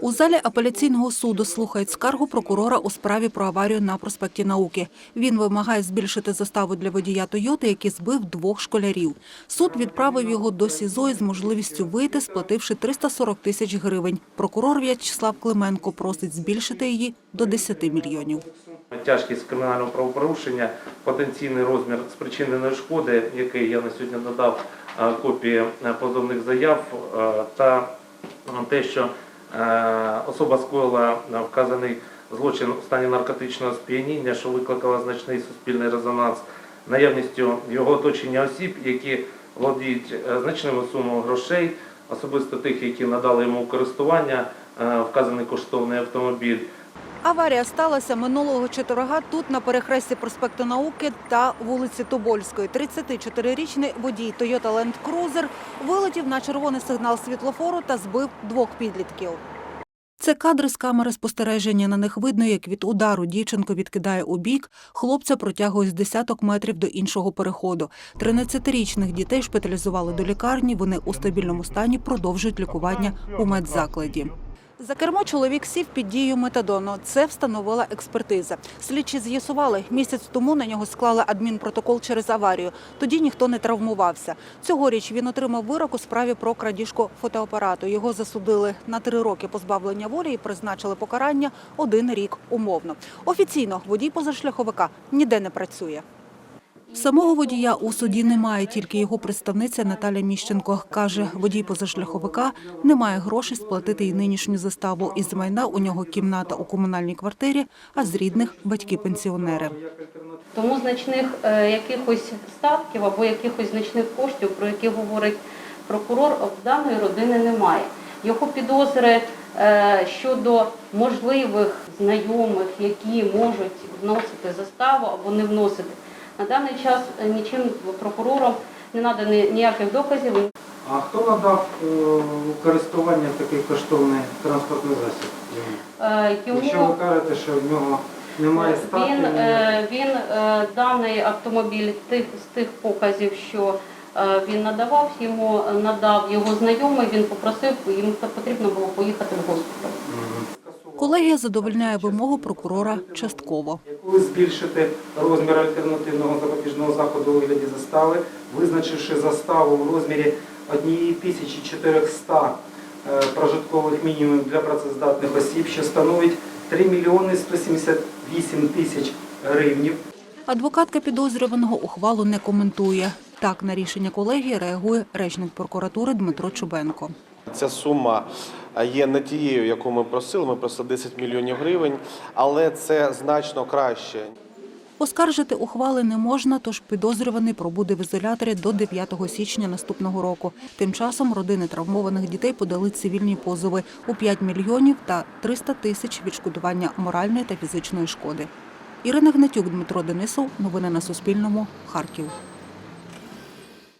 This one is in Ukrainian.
У залі апеляційного суду слухають скаргу прокурора у справі про аварію на проспекті Науки. Він вимагає збільшити заставу для водія «Тойоти», який збив двох школярів. Суд відправив його до СІЗО із можливістю вийти, сплативши 340 тисяч гривень. Прокурор В'ячеслав Клименко просить збільшити її до 10 мільйонів. Тяжкість кримінального правопорушення, потенційний розмір спричиненої шкоди, який я на сьогодні надав е, копії е, позовних заяв, е, та те, що особа скоїла е, вказаний злочин у стані наркотичного сп'яніння, що викликало значний суспільний резонанс, наявністю його оточення осіб, які володіють е, значними сумами грошей, особисто тих, які надали йому користування е, вказаний коштовний автомобіль. Аварія сталася минулого четверга тут на перехресті проспекту Науки та вулиці Тобольської. 34-річний водій Toyota Land Cruiser вилетів на червоний сигнал світлофору та збив двох підлітків. Це кадри з камери спостереження. На них видно, як від удару дівчинку відкидає у бік, хлопця протягує з десяток метрів до іншого переходу. 13-річних дітей шпиталізували до лікарні. Вони у стабільному стані продовжують лікування у медзакладі. За кермо чоловік сів під дією метадону. Це встановила експертиза. Слідчі з'ясували, місяць тому на нього склали адмінпротокол через аварію. Тоді ніхто не травмувався. Цьогоріч він отримав вирок у справі про крадіжку фотоапарату. Його засудили на три роки позбавлення волі і призначили покарання один рік умовно. Офіційно водій позашляховика ніде не працює. Самого водія у суді немає, тільки його представниця Наталя Міщенко. Каже, водій позашляховика не має грошей сплатити й нинішню заставу. Із майна у нього кімната у комунальній квартирі, а з рідних – батьки-пенсіонери. Тому значних е, якихось статків або якихось значних коштів, про які говорить прокурор, в даної родини немає. Його підозри е, щодо можливих знайомих, які можуть вносити заставу або не вносити. На даний час е, нічим прокурором не надані ніяких доказів. А хто надав е, у користування такий коштовний транспортний засіб? Е, Якщо ви кажете, що в нього немає статків, Він, е, він е, даний автомобіль тих, з тих показів, що е, він надавав, йому надав його знайомий, він попросив, йому потрібно було поїхати в госпіталь. Колегія задовольняє вимогу прокурора частково. коли збільшити розмір альтернативного запобіжного заходу у вигляді застави, визначивши заставу в розмірі 1400 е, прожиткових мінімумів для працездатних осіб, що становить 3 мільйони 178 тисяч гривнів. Адвокатка підозрюваного ухвалу не коментує. Так на рішення колегії реагує речник прокуратури Дмитро Чубенко. Ця сума є не тією, яку ми просили. Ми просили 10 мільйонів гривень, але це значно краще. Оскаржити ухвали не можна, тож підозрюваний пробуде в ізоляторі до 9 січня наступного року. Тим часом родини травмованих дітей подали цивільні позови у 5 мільйонів та 300 тисяч відшкодування моральної та фізичної шкоди. Ірина Гнатюк, Дмитро Денисов. Новини на Суспільному. Харків.